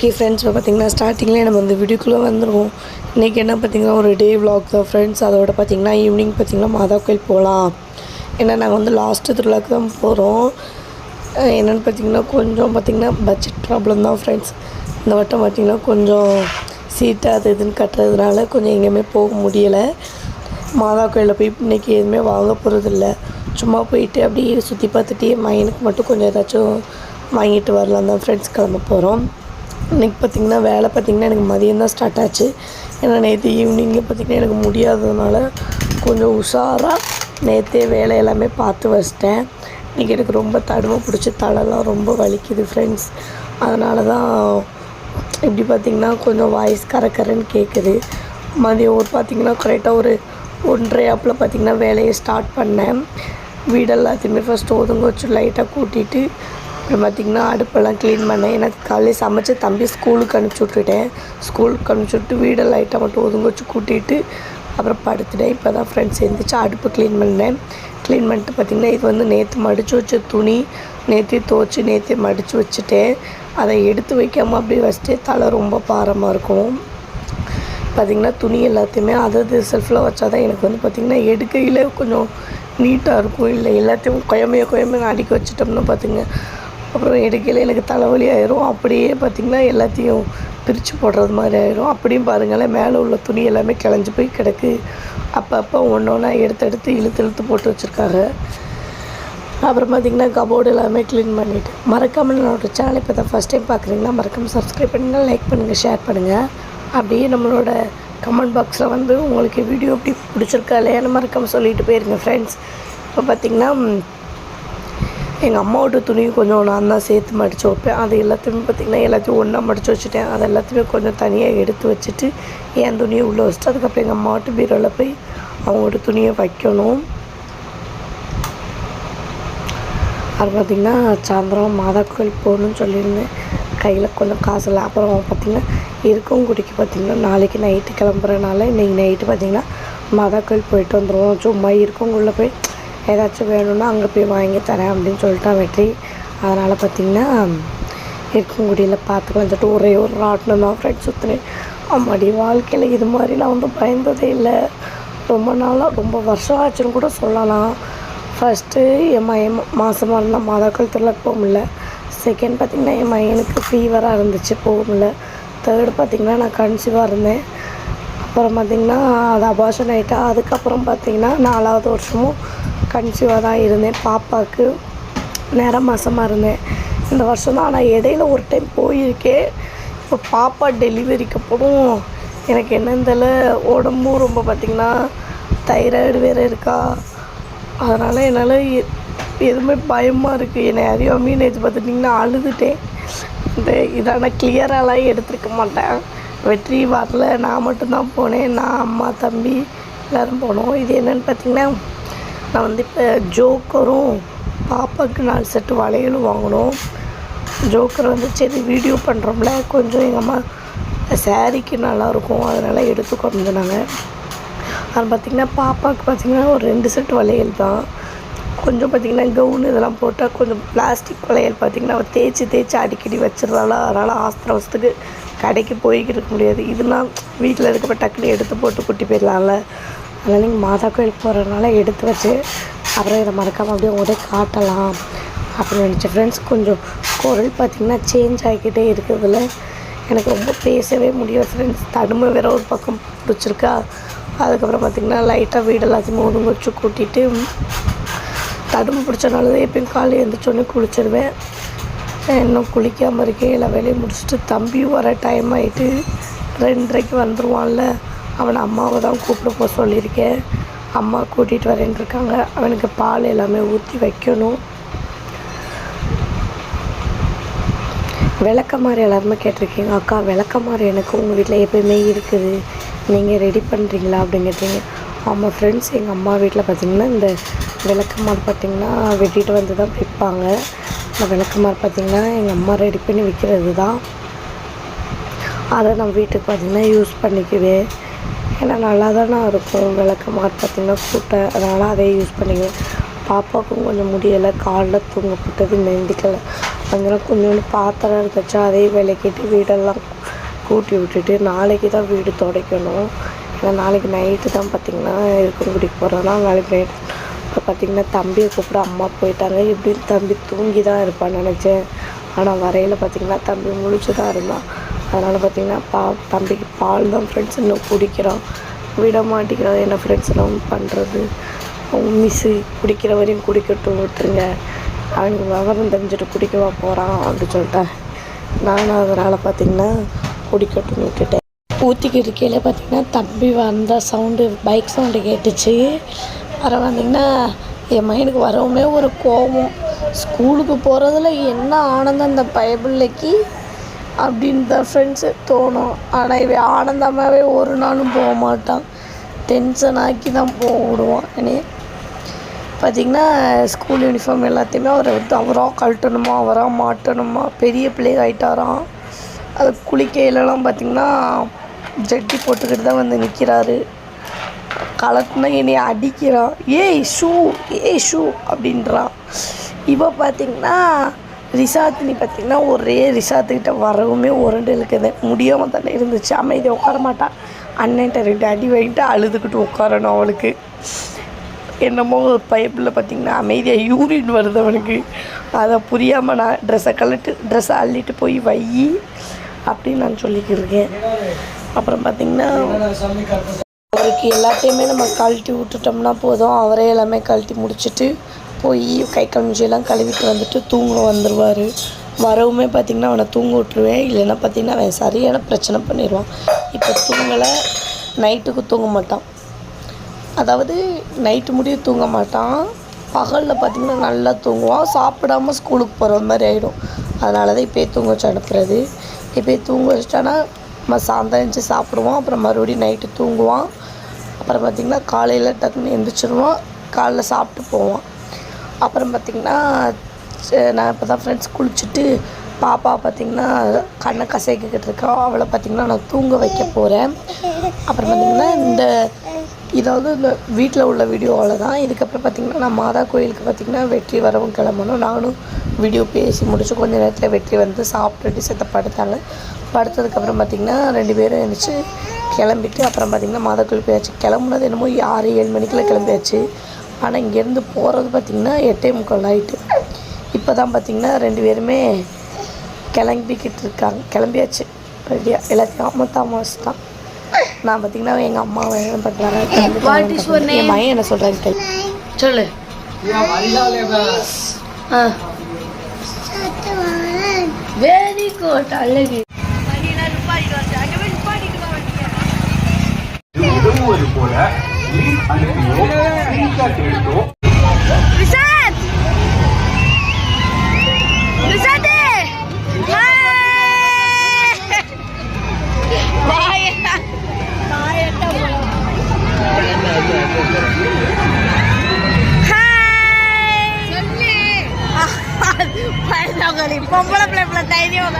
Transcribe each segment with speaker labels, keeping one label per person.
Speaker 1: Okay friends இப்போ பார்த்தீங்கன்னா ஸ்டார்டிங்லேயே நம்ம வந்து வீடியோக்குள்ளே வந்துடுவோம் இன்றைக்கி என்ன பார்த்தீங்கன்னா ஒரு டே விலாக் தான் ஃப்ரெண்ட்ஸ் அதோட பார்த்திங்கன்னா ஈவினிங் பார்த்தீங்கன்னா மாதா கோயில் போகலாம் ஏன்னா நாங்கள் வந்து லாஸ்ட்டு திருவிழாக்கு தான் போகிறோம் என்னென்னு பார்த்தீங்கன்னா கொஞ்சம் பார்த்திங்கன்னா பட்ஜெட் ப்ராப்ளம் தான் ஃப்ரெண்ட்ஸ் இந்த வட்டம் பார்த்திங்கன்னா கொஞ்சம் சீட்டு அது இதுன்னு கட்டுறதுனால கொஞ்சம் எங்கேயுமே போக முடியலை. மாதா கோயிலில் போய் இன்றைக்கி எதுவுமே வாங்க போகிறதில்ல சும்மா போயிட்டு அப்படியே சுற்றி பார்த்துட்டு மைனுக்கு மையனுக்கு மட்டும் கொஞ்சம் ஏதாச்சும் வாங்கிட்டு வரலாம் தான் ஃப்ரெண்ட்ஸ் கிளம்ப போகிறோம் இன்றைக்கி பார்த்திங்கன்னா வேலை பார்த்திங்கன்னா எனக்கு மதியம் தான் ஸ்டார்ட் ஆச்சு. ஏன்னா நேற்று ஈவினிங்கே பார்த்திங்கன்னா எனக்கு முடியாததுனால கொஞ்சம் உஷாராக நேற்றே வேலை எல்லாமே பார்த்து வச்சிட்டேன். இன்றைக்கி எனக்கு ரொம்ப தடுமை பிடிச்சி தலைலாம் ரொம்ப வலிக்குது ஃப்ரெண்ட்ஸ் அதனால தான் இப்படி பார்த்திங்கன்னா கொஞ்சம் வாய்ஸ் கரக்கரன்னு கேட்குது மதியம் ஒரு பார்த்திங்கன்னா கரெக்டாக ஒரு ஒன்றரை ஆப்பில் பார்த்திங்கன்னா வேலையை ஸ்டார்ட் பண்ணேன். வீடு எல்லாத்தையுமே ஃபஸ்ட்டு ஒதுங்க வச்சு லைட்டாக கூட்டிட்டு அப்புறம் பார்த்திங்கன்னா அடுப்பெல்லாம் க்ளீன் பண்ணேன். ஏன்னா காலையில் சமைச்சு தம்பி ஸ்கூலுக்கு அனுப்பிச்சி விட்டுட்டேன். ஸ்கூலுக்கு அனுப்பிச்சி விட்டு வீடை லைட்டாக மட்டும் ஒதுங்க வச்சு கூட்டிட்டு அப்புறம் படுத்துட்டேன். இப்போ தான் ஃப்ரெண்ட்ஸ் எழுந்திரிச்சு அடுப்பு க்ளீன் பண்ணேன். க்ளீன் பண்ணிட்டு பார்த்திங்கன்னா இது வந்து நேற்று மடித்து வச்ச துணி நேற்று துவச்சி நேற்று மடித்து வச்சுட்டேன். அதை எடுத்து வைக்காமல் அப்படியே வச்சுட்டு தலை ரொம்ப பாரமாக இருக்கும். பார்த்திங்கன்னா துணி எல்லாத்தையுமே அதது செல்ஃபில் வச்சா தான் எனக்கு வந்து பார்த்திங்கன்னா எடுக்கையில் கொஞ்சம் நீட்டாக இருக்கும். இல்லை எல்லாத்தையும் குழமைய குழமைய அடுக்கி வச்சிட்டோம்னா பார்த்திங்க அப்புறம் எடுக்கையில் எனக்கு தலைவலி ஆயிரும். அப்படியே பார்த்திங்கன்னா எல்லாத்தையும் பிரித்து போடுறது மாதிரி ஆயிரும். அப்படியும் பாருங்களேன் மேலே உள்ள துணி எல்லாமே கிளஞ்சி போய் கிடக்கு. அப்பப்போ ஒன்று ஒன்றா எடுத்து எடுத்து இழுத்து இழுத்து போட்டு வச்சுருக்காங்க. அப்புறம் பார்த்திங்கன்னா கபோர்டு எல்லாமே க்ளீன் பண்ணிவிட்டு மறக்காமல் என்னோட சேனலை இப்போ தான் ஃபஸ்ட் டைம் பார்க்குறீங்கன்னா மறக்காமல் சப்ஸ்கிரைப் பண்ணுங்கள் லைக் பண்ணுங்கள் ஷேர் பண்ணுங்கள் அப்படியே நம்மளோட கமெண்ட் பாக்ஸில் வந்து உங்களுக்கு வீடியோ எப்படி பிடிச்சிருக்கா இல்லையான்னு மறக்காமல் சொல்லிட்டு போயிருங்க ஃப்ரெண்ட்ஸ் இப்போ பார்த்திங்கன்னா எங்கள் அம்மாவோட துணியும் கொஞ்சம் நான் தான் சேர்த்து மடித்து வைப்பேன். அது எல்லாத்தையுமே பார்த்திங்கன்னா எல்லாத்தையும் ஒன்றா மடித்து வச்சுட்டேன். அது எல்லாத்தையுமே கொஞ்சம் தனியாக எடுத்து வச்சுட்டு என் துணியை உள்ளே வச்சுட்டு அதுக்கப்புறம் எங்கள் அம்மாவோட பீரோவில் போய் அவங்களோட துணியை வைக்கணும். அது பார்த்திங்கன்னா சாயந்தரம் மாதா கோயில் போகணும்னு சொல்லியிருந்தேன். கையில் கொஞ்சம் காசு இல்லை. அப்புறம் பார்த்திங்கன்னா இருக்கவங்குடிக்கு பார்த்திங்கன்னா நாளைக்கு நைட்டு கிளம்புறனால இன்றைக்கி நைட்டு பார்த்திங்கன்னா மாதா கோயில் போயிட்டு வந்துடுவோம். சும்மா இருக்கவங்குள்ள போய் ஏதாச்சும் வேணும்னா அங்கே போய் வாங்கி தரேன் அப்படின்னு சொல்லிட்டா வெற்றி. அதனால் பார்த்திங்கன்னா இருக்கங்குடியில் பார்த்து வந்துட்டு ஒரே ஒரு ராட்டினம் தான் ஃப்ரெண்ட்ஸ் சுற்றுனேன் அம்மாடி வாழ்க்கையில் இது மாதிரி நான் வந்து பயந்ததே இல்லை. ரொம்ப நாளாக ரொம்ப வருஷம் ஆச்சுன்னு கூட சொல்லலாம். ஃபஸ்ட்டு என் மயம் மாதமாக இருந்தால் மாதாக்கள் திருவிழாக்கு போக முடியல. செகண்ட் பார்த்திங்கன்னா என் மையனுக்கு ஃபீவராக இருந்துச்சு போக முடியல. தேர்டு பார்த்திங்கன்னா நான் கன்சீவாக இருந்தேன். அப்புறம் பார்த்திங்கன்னா அது அபாஷன் ஆகிட்டா அதுக்கப்புறம் பார்த்திங்கன்னா நாலாவது வருஷமும் கன்சீவாக தான் இருந்தேன். பாப்பாவுக்கு நேரம் மாதமாக இருந்தேன். இந்த வருஷம் தான் ஆனால் இடையில ஒரு டைம் போயிருக்கேன். இப்போ பாப்பா டெலிவரிக்கு அப்புறம் எனக்கு என்னெந்தால உடம்பும் ரொம்ப பார்த்திங்கன்னா தைராய்டு வேறு இருக்கா? அதனால் என்னால் எ எதுவுமே பயமாக இருக்குது என்னை அறியாமே நேற்று பார்த்துட்டிங்கன்னா அழுதுட்டேன். இந்த இதான கிளியராலாம் எடுத்துருக்க மாட்டேன். வெற்றி வரல நான் மட்டும்தான் போனேன். நான் அம்மா தம்பி எல்லோரும் போனோம். இது என்னென்னு பார்த்தீங்கன்னா நான் வந்து இப்போ ஜோக்கரும் பாப்பாவுக்கு நாலு செட்டு வளையலும் வாங்கினோம். ஜோக்கர் வந்து சரி வீடியோ பண்ணுறோம்ல கொஞ்சம் எங்கள் அம்மா சாரீக்கு நல்லாயிருக்கும் அதனால் எடுத்து கொண்டு அது பார்த்திங்கன்னா பாப்பாவுக்கு பார்த்திங்கன்னா ஒரு ரெண்டு செட் வளையல் தான். கொஞ்சம் பார்த்திங்கன்னா கவுன் இதெல்லாம் போட்டால் கொஞ்சம் பிளாஸ்டிக் வளையல் பார்த்திங்கன்னா அவள் தேய்ச்சி தேய்ச்சி அடிக்கடி வச்சிடறாளா. அதனால் ஆஸ்திர அவசரத்துக்கு கடைக்கு போய்கிட்டு இருக்க முடியாது. இதெல்லாம் வீட்டில் இருக்கப்ப டக்குனு எடுத்து போட்டு கூட்டி போயிடலாம்ல. அதனால் நீங்கள் மாதா கோயிலுக்கு போகிறதுனால எடுத்து வச்சு அப்புறம் இதை மறக்காமல் அப்படியே உடனே காட்டலாம் அப்படின்னு நினச்சேன். ஃப்ரெண்ட்ஸ் கொஞ்சம் குரல் பார்த்திங்கன்னா சேஞ்ச் ஆகிக்கிட்டே இருக்கிறதுல எனக்கு ரொம்ப பேசவே முடியும் ஃப்ரெண்ட்ஸ் தடுமை வேற ஒரு பக்கம் பிடிச்சிருக்கா. அதுக்கப்புறம் பார்த்திங்கன்னா லைட்டாக வீடு எல்லாத்தையும் ஒதுங்க வச்சு கூட்டிட்டு தடுமை பிடிச்சனால தான் எப்பயும் காலையில் எழுந்திரிச்சோடனே குளிச்சிடுவேன் இன்னும் குளிக்காமல் இருக்கேன் எல்லா வேலையும் முடிச்சுட்டு தம்பியும் வர டைம் ஆகிட்டு ரெண்டரைக்கு வந்துடுவான்ல அவனை அம்மாவை தான் கூப்பிட போக சொல்லியிருக்கேன். அம்மா கூட்டிகிட்டு வரேன்னு இருக்காங்க. அவனுக்கு பால் எல்லாமே ஊற்றி வைக்கணும். விளக்கமாறு எல்லாருமே கேட்டிருக்கீங்க. அக்கா விளக்கமாறு எனக்கு உங்கள் வீட்டில் எப்பயுமே இருக்குது. நீங்கள் ரெடி பண்ணுறீங்களா அப்படிங்கிறீங்க ஆமாம் ஃப்ரெண்ட்ஸ் எங்கள் அம்மா வீட்டில் பார்த்திங்கன்னா இந்த விளக்கமாறு பார்த்திங்கன்னா வெட்டிட்டு வந்து தான் விற்பாங்க இந்த விளக்கமாறு பார்த்திங்கன்னா எங்கள் அம்மா ரெடி பண்ணி விற்கிறது தான் அதை நான் வீட்டுக்கு பார்த்திங்கன்னா யூஸ் பண்ணிக்குவேன் ஏன்னா நல்லா தானே இருக்கும் விளக்கமாறு பார்த்திங்கன்னா கூட்டை. அதனால் அதே யூஸ் பண்ணிக்குவேன். பாப்பாவுக்கும் கொஞ்சம் முடியலை. காலில் தூங்க போட்டது மெந்திக்கலை. அதனால் கொஞ்சோண்டு பாத்திரம் இருந்துச்சு அதையும் விளக்கிட்டு வீடெல்லாம் கூட்டி விட்டுட்டு நாளைக்கு தான் வீடு துடைக்கணும். ஏன்னா நாளைக்கு நைட்டு தான் பார்த்திங்கன்னா இருக்கும் குடிக்க போகிறோம்னா நாளைக்கு நைட்டு இப்போ பார்த்திங்கன்னா தம்பியை கூப்பிட அம்மா போயிட்டாங்க. எப்படின்னு தம்பி தூங்கி தான் இருப்பான்னு நினச்சேன். ஆனால் வரையில் பார்த்திங்கன்னா தம்பி முழிச்சு தான் இருந்தான். அதனால் பார்த்திங்கன்னா பா தம்பிக்கு பால் தான் ஃப்ரெண்ட்ஸ் இன்னும் குடிக்கிறான். விட மாட்டேங்கிறான். என்ன ஃப்ரெண்ட்ஸ் பண்ணுறது அவங்க மிஸ்ஸு குடிக்கிற வரையும் குடிக்கட்டும் விட்டுருங்க. அவனுக்கு விவரம் தெரிஞ்சுட்டு குடிக்கவா போகிறான் அப்படின்னு சொல்லிட்டேன். நானும் அதனால் பார்த்திங்கன்னா குடிக்கட்டும்னு விட்டுட்டேன். ஊற்றிக்கிட்டு இருக்கையில் பார்த்திங்கன்னா தம்பி வந்த சவுண்டு பைக் சவுண்டு கேட்டுச்சு. வர வந்தீங்கன்னா என் மைனுக்கு வரவுமே ஒரு கோபம். ஸ்கூலுக்கு போகிறதுல என்ன ஆனந்தம் இந்த பயபிள்ளைக்கு அப்படின்னு தான் ஃப்ரெண்ட்ஸு தோணும். ஆனால் இவன் ஆனந்தமாகவே ஒரு நாளும் போக மாட்டான். டென்ஷன் ஆக்கி தான் போக விடுவான். என்னையே பார்த்திங்கன்னா ஸ்கூல் யூனிஃபார்ம் எல்லாத்தையுமே அவரை வந்து அவராக கழட்டணுமா அவராக மாட்டணுமா? பெரிய பிள்ளை ஆகிட்டாராம் அது குளிக்கையிலலாம் பார்த்திங்கன்னா ஜட்டி போட்டுக்கிட்டு தான் வந்து நிற்கிறாரு கலட்டினா என்னை அடிக்கிறான். ஏய் ஷூ ஏய் ஷூ அப்படின்றான். இப்போ பார்த்திங்கன்னா ரிசாத்தினி பார்த்திங்கன்னா ஒரே ரிசாத்துக்கிட்ட வரவுமே உரண்டு இருக்குது முடியாமல் தானே இருந்துச்சு. அமைதியாக உட்கார மாட்டான் அண்ணன்ட்ட ரெண்டு அடி வாங்கிட்டு அழுதுகிட்டு உட்காரணும் அவளுக்கு. என்னமோ ஒரு பைப்பில் பார்த்திங்கன்னா அமைதியாக யூரின் வருது அவனுக்கு. அதை புரியாமல் நான் ட்ரெஸ்ஸை கழட்டு ட்ரெஸ்ஸை அள்ளிட்டு போய் வை அப்படின்னு நான் சொல்லிக்கிருக்கேன் அப்புறம் பார்த்திங்கன்னா அவருக்கு எல்லாத்தையுமே நம்ம கழட்டி விட்டுட்டோம்னா போதும். அவரே எல்லாமே கழட்டி முடிச்சுட்டு போய் கை கமிஞ்சியெல்லாம் கழுவிட்டு வந்துட்டு தூங்க வந்துடுவார் வரவுமே பார்த்திங்கன்னா அவனை தூங்க விட்ருவேன் இல்லைன்னா பார்த்திங்கன்னா அவன் சரியான பிரச்சனை பண்ணிடுவான் இப்போ தூங்கலை நைட்டுக்கு தூங்க மாட்டான். அதாவது நைட்டு முடிய தூங்க மாட்டான். பகலில் பார்த்திங்கன்னா நல்லா தூங்குவான். சாப்பிடாம ஸ்கூலுக்கு போகிற மாதிரி ஆகிடும் அதனால தான் இப்போயே தூங்க வச்சு அனுப்புறது. இப்போயே தூங்க வச்சிட்டானா நம்ம சாயந்தரம் சாப்பிடுவோம். சாப்பிடுவான் அப்புறம் மறுபடியும் நைட்டு தூங்குவான். அப்புறம் பார்த்திங்கன்னா காலையில் டக்குன்னு எழுந்திரிச்சிருவோம் காலைல சாப்பிட்டு போவோம். அப்புறம் பார்த்திங்கன்னா நான் இப்போ தான் ஃப்ரெண்ட்ஸ் குளிச்சுட்டு பாப்பா பார்த்திங்கன்னா கண்ணை கசைக்கிட்டு இருக்கா. அவளை பார்த்திங்கன்னா நான் தூங்க வைக்க போகிறேன் அப்புறம் பார்த்திங்கன்னா இந்த இதாவது இந்த வீட்டில் உள்ள வீடியோவில் தான் இதுக்கப்புறம் பார்த்திங்கன்னா நான் மாதா கோயிலுக்கு பார்த்திங்கன்னா வெற்றி வரவும் கிளம்பணும். நானும் வீடியோ பேசி முடிச்சு கொஞ்ச நேரத்தில் வெற்றி வந்து சாப்பிட்டுட்டு செத்த படுத்தாங்க. படுத்ததுக்கப்புறம் பார்த்திங்கன்னா ரெண்டு பேரும் எழுந்திரிச்சு கிளம்பிட்டு அப்புறம் பார்த்திங்கன்னா மாதா கோயில் போயாச்சு. கிளம்புனது என்னமோ ஆறு ஏழு மணிக்குள்ள கிளம்பியாச்சு. ஆனால் இங்கேருந்து போகிறது பார்த்திங்கன்னா எட்டே முக்கால் ஆயிட்டு. இப்போ தான் பார்த்திங்கன்னா ரெண்டு பேருமே கிளம்பிக்கிட்டு இருக்காங்க. கிளம்பியாச்சு. ரெடியாக எல்லாத்தையும் அமத்தாம வச்சுட்டான் நான் பார்த்திங்கன்னா எங்கள் அம்மாவை என்ன பண்ணுறாங்க என் மையன் என்ன சொல்கிறாங்க சொல்லு. ஆ. வெரி குட் அழகு.
Speaker 2: உதவுவது போல லிங்க் அனுப்பியோ ஸ்கிரீன்ஷாட் எடுத்தோ.
Speaker 3: பொம்பளை பிள்ளை பிள்ளை தைரியம்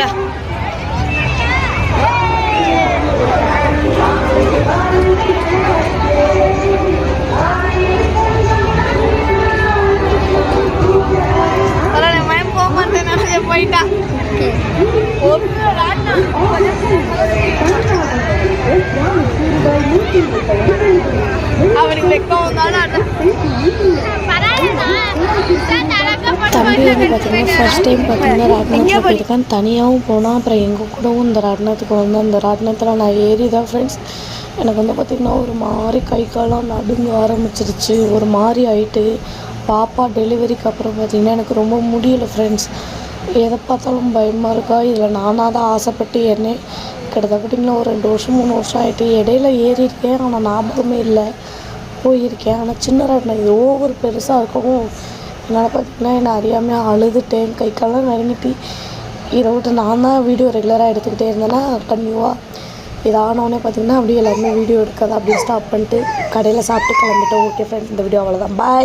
Speaker 3: வர
Speaker 1: வந்து பார்த்திங்கன்னா ஃபர்ஸ்ட் டைம் பார்த்திங்கன்னா ராட்டினத்தில் போயிருக்கேன் தனியாகவும் போனால் அப்புறம் எங்கள் கூடவும் இந்த ராட்டினத்துக்கு வந்து அந்த ராட்டினத்தில் நான் ஏறி தான் ஃப்ரெண்ட்ஸ் எனக்கு வந்து பார்த்திங்கன்னா ஒரு மாதிரி கை காலம் நடுங்க ஆரம்பிச்சிருச்சு. ஒரு மாதிரி ஆயிட்டு பாப்பா டெலிவரிக்கு அப்புறம் பார்த்திங்கன்னா எனக்கு ரொம்ப முடியல ஃப்ரெண்ட்ஸ் எதை பார்த்தாலும் பயமாக இருக்கா? இதில் நானாக தான் ஆசைப்பட்டு என்னை கிட்டத்தட்ட ஒரு ரெண்டு வருஷம் மூணு வருஷம் ஆகிட்டு இடையில ஏறியிருக்கேன் ஆனால் ஞாபகமே இல்லை. போயிருக்கேன். ஆனால் சின்ன ராட்டினம் இது ஓவர் பெருசாக இருக்கவும் என்னால் பார்த்திங்கன்னா என்னை அறியாமல் அழுதுட்டேன். கை காலெல்லாம் நடுங்கிட்டு இதை விட்டு நான் தான் வீடியோ ரெகுலராக எடுத்துக்கிட்டே இருந்தேன்னா கன்டினியூவாக இது ஆனோடனே பார்த்திங்கன்னா அப்படியே எல்லாருமே வீடியோ எடுக்காத அப்படியே ஸ்டாப் பண்ணிட்டு கடையில் சாப்பிட்டு கிளம்பிட்டோம் ஓகே ஃப்ரெண்ட்ஸ் இந்த வீடியோ அவ்வளோதான் பாய்